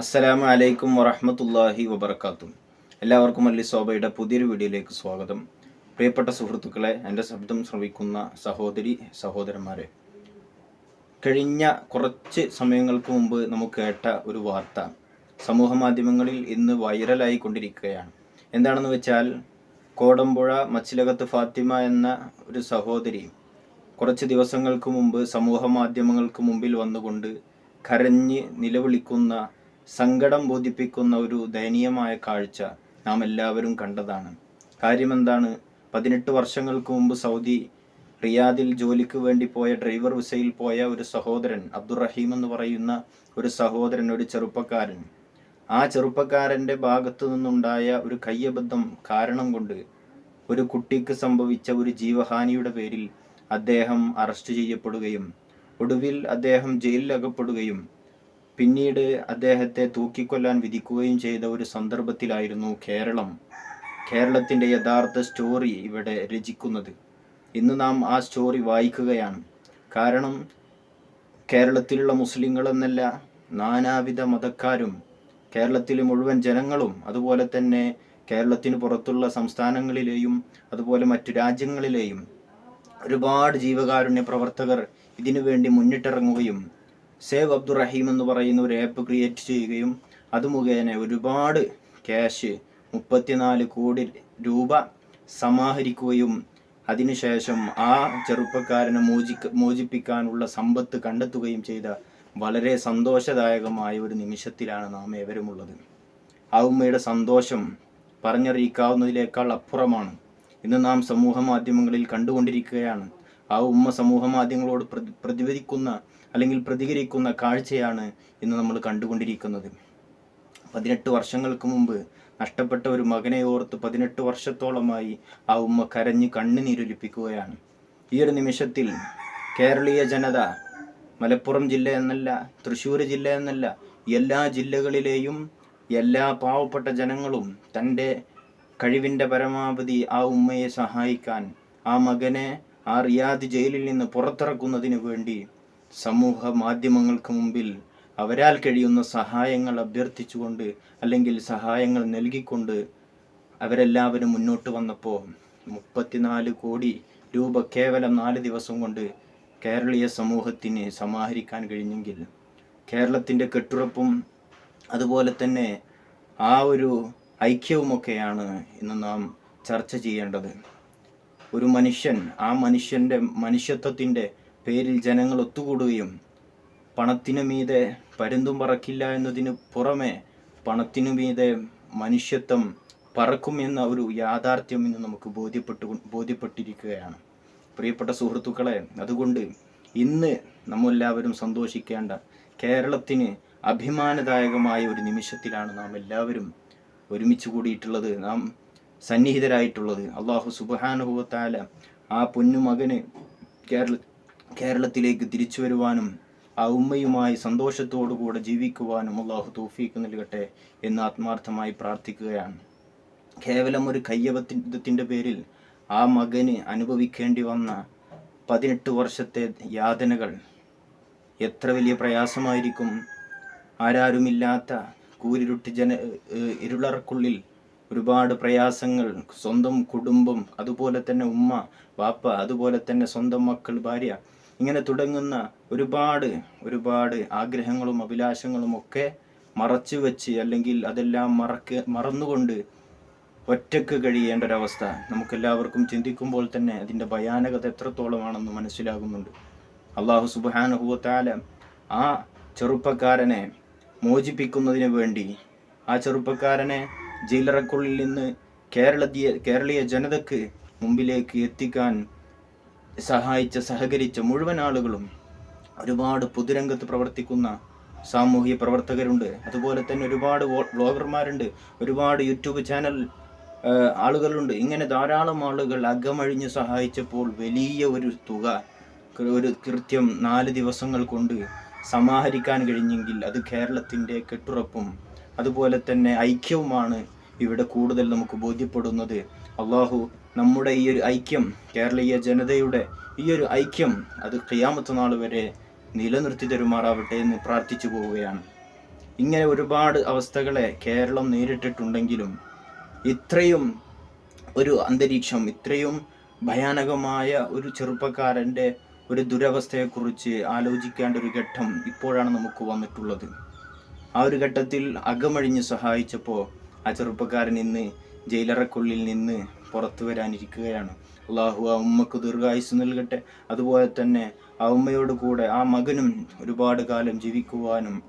അസ്സലാമു അലൈക്കും വറഹ്മത്തുള്ളാഹി വബർക്കാത്തും എല്ലാവർക്കും അല്ലി സോബയുടെ പുതിയൊരു വീഡിയോയിലേക്ക് സ്വാഗതം. പ്രിയപ്പെട്ട സുഹൃത്തുക്കളെ എന്റെ ശബ്ദം ശ്രവിക്കുന്ന സഹോദരി സഹോദരന്മാരെ കഴിഞ്ഞ കുറച്ച് സമയങ്ങൾക്ക് മുമ്പ് നമുക്ക് കേട്ട ഒരു വാർത്ത സമൂഹ മാധ്യമങ്ങളിൽ ഇന്ന് വൈറലായി കൊണ്ടിരിക്കുകയാണ്. എന്താണെന്ന് വെച്ചാൽ കോടമ്പുഴ മച്ചിലകത്ത് ഫാത്തിമ എന്ന ഒരു സഹോദരി കുറച്ച് ദിവസങ്ങൾക്ക് മുമ്പ് സമൂഹ മാധ്യമങ്ങൾക്ക് മുമ്പിൽ വന്നുകൊണ്ട് കരഞ്ഞ് നിലവിളിക്കുന്ന സങ്കടം ബോധിപ്പിക്കുന്ന ഒരു ദയനീയമായ കാഴ്ച നാം എല്ലാവരും കണ്ടതാണ്. കാര്യമെന്താണ്? പതിനെട്ട് വർഷങ്ങൾക്ക് മുമ്പ് സൗദി റിയാദിൽ ജോലിക്ക് വേണ്ടി പോയ ഡ്രൈവർ വിസയിൽ പോയ ഒരു സഹോദരൻ അബ്ദുറഹീം എന്ന് പറയുന്ന ഒരു സഹോദരൻ ഒരു ചെറുപ്പക്കാരൻ. ആ ചെറുപ്പക്കാരന്റെ ഭാഗത്തു നിന്നുണ്ടായ ഒരു കയ്യബദ്ധം കാരണം കൊണ്ട് ഒരു കുട്ടിക്ക് സംഭവിച്ച ഒരു ജീവഹാനിയുടെ പേരിൽ അദ്ദേഹം അറസ്റ്റ് ചെയ്യപ്പെടുകയും ഒടുവിൽ അദ്ദേഹം ജയിലിൽ അകപ്പെടുകയും പിന്നീട് അദ്ദേഹത്തെ തൂക്കിക്കൊല്ലാൻ വിധിക്കുകയും ചെയ്ത ഒരു സന്ദർഭത്തിലായിരുന്നു കേരളം. കേരളത്തിന്റെ യഥാർത്ഥ സ്റ്റോറി ഇവിടെ രചിക്കുന്നത്. ഇന്ന് നാം ആ സ്റ്റോറി വായിക്കുകയാണ്. കാരണം കേരളത്തിലുള്ള മുസ്ലിങ്ങൾ എന്നല്ല നാനാവിധ മതക്കാരും കേരളത്തിലെ മുഴുവൻ ജനങ്ങളും അതുപോലെ തന്നെ കേരളത്തിന് പുറത്തുള്ള സംസ്ഥാനങ്ങളിലെയും അതുപോലെ മറ്റു രാജ്യങ്ങളിലെയും ഒരുപാട് ജീവകാരുണ്യ പ്രവർത്തകർ ഇതിനു വേണ്ടി മുന്നിട്ടിറങ്ങുകയും സേവ് അബ്ദുറഹീം എന്ന് പറയുന്ന ഒരു ആപ്പ് ക്രിയേറ്റ് ചെയ്യുകയും അത് മുഖേന ഒരുപാട് ക്യാഷ് മുപ്പത്തിനാല് കോടി രൂപ സമാഹരിക്കുകയും അതിനുശേഷം ആ ചെറുപ്പക്കാരനെ മോചിക്ക മോചിപ്പിക്കാനുള്ള സമ്പത്ത് കണ്ടെത്തുകയും ചെയ്ത വളരെ സന്തോഷദായകമായ ഒരു നിമിഷത്തിലാണ് നാം ഏവരുമുള്ളത്. ആ ഉമ്മയുടെ സന്തോഷം പറഞ്ഞറിയിക്കാവുന്നതിനേക്കാൾ അപ്പുറമാണ്. ഇന്ന് നാം സമൂഹ മാധ്യമങ്ങളിൽ കണ്ടുകൊണ്ടിരിക്കുകയാണ്. ആ ഉമ്മ സമൂഹ മാധ്യമങ്ങളോട് പ്രതി അല്ലെങ്കിൽ പ്രതികരിക്കുന്ന കാഴ്ചയാണ് ഇന്ന് നമ്മൾ കണ്ടുകൊണ്ടിരിക്കുന്നത്. പതിനെട്ട് വർഷങ്ങൾക്ക് മുമ്പ് നഷ്ടപ്പെട്ട ഒരു മകനെ ഓർത്ത് പതിനെട്ട് വർഷത്തോളമായി ആ ഉമ്മ കരഞ്ഞ് കണ്ണുനീരൊലിപ്പിക്കുകയാണ്. ഈ ഒരു നിമിഷത്തിൽ കേരളീയ ജനത മലപ്പുറം ജില്ല എന്നല്ല തൃശ്ശൂർ ജില്ല എന്നല്ല എല്ലാ ജില്ലകളിലെയും എല്ലാ പാവപ്പെട്ട ജനങ്ങളും തന്റെ കഴിവിന്റെ പരമാവധി ആ ഉമ്മയെ സഹായിക്കാൻ ആ മകനെ ആ റിയാദ് ജയിലിൽ നിന്ന് പുറത്തിറക്കുന്നതിന് വേണ്ടി സമൂഹ മാധ്യമങ്ങൾക്ക് മുമ്പിൽ അവരാൽ കഴിയുന്ന സഹായങ്ങൾ അഭ്യർത്ഥിച്ചുകൊണ്ട് അല്ലെങ്കിൽ സഹായങ്ങൾ നൽകിക്കൊണ്ട് അവരെല്ലാവരും മുന്നോട്ട് വന്നപ്പോൾ മുപ്പത്തിനാല് കോടി രൂപ കേവലം നാല് ദിവസം കൊണ്ട് കേരളീയ സമൂഹത്തിന് സമാഹരിക്കാൻ കഴിഞ്ഞെങ്കിൽ കേരളത്തിന്റെ കെട്ടുറപ്പും അതുപോലെ തന്നെ ആ ഒരു ഐക്യവുമൊക്കെയാണ് ഇന്ന് നാം ചർച്ച ചെയ്യേണ്ടത്. ഒരു മനുഷ്യൻ ആ മനുഷ്യന്റെ മനുഷ്യത്വത്തിന്റെ പേരിൽ ജനങ്ങൾ ഒത്തുകൂടുകയും പണത്തിനു മീതെ പരുന്തും പറക്കില്ല എന്നതിന് പുറമെ പണത്തിനു മീതെ മനുഷ്യത്വം പറക്കും എന്ന ഒരു യാഥാർത്ഥ്യം ഇന്ന് നമുക്ക് ബോധ്യപ്പെട്ടു ബോധ്യപ്പെട്ടിരിക്കുകയാണ്. പ്രിയപ്പെട്ട സുഹൃത്തുക്കളെ അതുകൊണ്ട് ഇന്ന് നമ്മെല്ലാവരും സന്തോഷിക്കേണ്ട കേരളത്തിന് അഭിമാനദായകമായ ഒരു നിമിഷത്തിലാണ് നാം എല്ലാവരും ഒരുമിച്ച് കൂടിയിട്ടുള്ളത്. നാം സന്നിഹിതരായിട്ടുള്ളത്. അള്ളാഹു സുബാനുഭവത്താല ആ പൊന്നുമകന് കേരള കേരളത്തിലേക്ക് തിരിച്ചു വരുവാനും ആ ഉമ്മയുമായി സന്തോഷത്തോടുകൂടെ ജീവിക്കുവാനും അള്ളാഹു തോഫീക്ക് നൽകട്ടെ എന്ന് ആത്മാർത്ഥമായി പ്രാർത്ഥിക്കുകയാണ്. കേവലം ഒരു കയ്യബത്തിന്റെ പേരിൽ ആ മകന് അനുഭവിക്കേണ്ടി വന്ന പതിനെട്ട് വർഷത്തെ യാതനകൾ എത്ര വലിയ പ്രയാസമായിരിക്കും. ആരാരുമില്ലാത്ത കൂരിരുട്ട് ജന ഇരുളർക്കുള്ളിൽ ഒരുപാട് പ്രയാസങ്ങൾ സ്വന്തം കുടുംബം അതുപോലെ തന്നെ ഉമ്മ വാപ്പ അതുപോലെ തന്നെ സ്വന്തം മക്കൾ ഭാര്യ ഇങ്ങനെ തുടങ്ങുന്ന ഒരുപാട് ഒരുപാട് ആഗ്രഹങ്ങളും അഭിലാഷങ്ങളും ഒക്കെ മറച്ചു വെച്ച് അല്ലെങ്കിൽ അതെല്ലാം മറക്ക് മറന്നുകൊണ്ട് ഒറ്റയ്ക്ക് കഴിയേണ്ട ഒരവസ്ഥ നമുക്കെല്ലാവർക്കും ചിന്തിക്കുമ്പോൾ തന്നെ അതിന്റെ ഭയാനകത എത്രത്തോളമാണെന്ന് മനസ്സിലാകുന്നുണ്ട്. അള്ളാഹു സുബാനുഹുവത്താല ആ ചെറുപ്പക്കാരനെ മോചിപ്പിക്കുന്നതിന് വേണ്ടി ആ ചെറുപ്പക്കാരനെ ജയിലറക്കുള്ളിൽ നിന്ന് കേരളീയ കേരളീയ ജനതക്ക് മുമ്പിലേക്ക് എത്തിക്കാൻ സഹായിച്ച സഹകരിച്ച മുഴുവൻ ആളുകളും ഒരുപാട് പൊതുരംഗത്ത് പ്രവർത്തിക്കുന്ന സാമൂഹിക പ്രവർത്തകരുണ്ട്. അതുപോലെ തന്നെ ഒരുപാട് വ്ളോഗർമാരുണ്ട്. ഒരുപാട് യൂട്യൂബ് ചാനൽ ആളുകളുണ്ട്. ഇങ്ങനെ ധാരാളം ആളുകൾ അകമഴിഞ്ഞ് സഹായിച്ചപ്പോൾ വലിയ ഒരു തുക ഒരു കൃത്യം നാല് ദിവസങ്ങൾ കൊണ്ട് സമാഹരിക്കാൻ കഴിഞ്ഞെങ്കിൽ അത് കേരളത്തിന്റെ കെട്ടുറപ്പും അതുപോലെ തന്നെ ഐക്യവുമാണ് ഇവിടെ കൂടുതൽ നമുക്ക് ബോധ്യപ്പെടുന്നത്. അള്ളാഹു നമ്മുടെ ഈ ഒരു ഐക്യം കേരളീയ ജനതയുടെ ഈ ഒരു ഐക്യം അത് ഖിയാമത്ത് നാൾ വരെ നിലനിർത്തി തരുമാറാവട്ടെ എന്ന് പ്രാർത്ഥിച്ചു പോവുകയാണ്. ഇങ്ങനെ ഒരുപാട് അവസ്ഥകളെ കേരളം നേരിട്ടിട്ടുണ്ടെങ്കിലും ഇത്രയും ഒരു അന്തരീക്ഷം ഇത്രയും ഭയാനകമായ ഒരു ചെറുപ്പക്കാരന്റെ ഒരു ദുരവസ്ഥയെക്കുറിച്ച് ആലോചിക്കേണ്ട ഒരു ഘട്ടം ഇപ്പോഴാണ് നമുക്ക് വന്നിട്ടുള്ളത്. ആ ഒരു ഘട്ടത്തിൽ അകമഴിഞ്ഞ് സഹായിച്ചപ്പോൾ ആ ചെറുപ്പക്കാരൻ ഇന്ന് ജയിലറക്കുള്ളിൽ നിന്ന് പുറത്തു വരാനിരിക്കുകയാണ്. അള്ളാഹു ആ ഉമ്മക്ക് ദീർഘായുസ് നൽകട്ടെ. അതുപോലെ തന്നെ ആ ഉമ്മയോട് കൂടെ ആ മകനും ഒരുപാട് കാലം ജീവിക്കുവാനും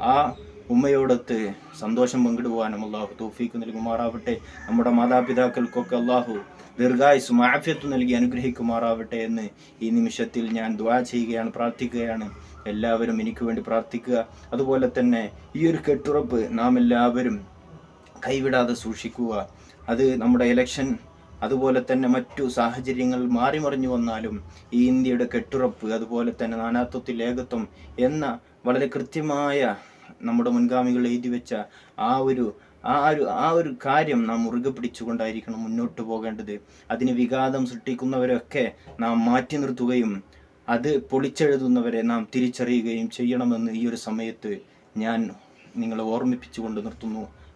ആ ഉമ്മയോടൊത്ത് സന്തോഷം പങ്കിടുവാനും അള്ളാഹു തോഫീക്ക് നൽകുമാറാവട്ടെ. നമ്മുടെ മാതാപിതാക്കൾക്കൊക്കെ അള്ളാഹു ദീർഘായുസും മാഫ്യത്വം നൽകി അനുഗ്രഹിക്കുമാറാവട്ടെ എന്ന് ഈ നിമിഷത്തിൽ ഞാൻ ദ്വാ ചെയ്യുകയാണ് പ്രാർത്ഥിക്കുകയാണ്. എല്ലാവരും എനിക്ക് വേണ്ടി പ്രാർത്ഥിക്കുക. അതുപോലെ തന്നെ ഈ ഒരു കെട്ടുറപ്പ് നാം എല്ലാവരും കൈവിടാതെ സൂക്ഷിക്കുക. അത് നമ്മുടെ ഇലക്ഷൻ അതുപോലെ തന്നെ മറ്റു സാഹചര്യങ്ങൾ മാറിമറിഞ്ഞു വന്നാലും ഈ ഇന്ത്യയുടെ കെട്ടുറപ്പ് അതുപോലെ തന്നെ നാനാത്വത്തിൽ ഏകത്വം എന്ന വളരെ കൃത്യമായ നമ്മുടെ മുൻഗാമികൾ എഴുതി വെച്ച ആ ഒരു ആ ഒരു ആ ഒരു കാര്യം നാം മുറുകെ പിടിച്ചുകൊണ്ടായിരിക്കണം മുന്നോട്ട് പോകേണ്ടത്. അതിന് വിഘാതം സൃഷ്ടിക്കുന്നവരൊക്കെ നാം മാറ്റി നിർത്തുകയും അത് പൊളിച്ചെഴുതുന്നവരെ നാം തിരിച്ചറിയുകയും ചെയ്യണമെന്ന് ഈ ഒരു സമയത്ത് ഞാൻ നിങ്ങളെ ഓർമ്മിപ്പിച്ചുകൊണ്ട് നിർത്തുന്നു.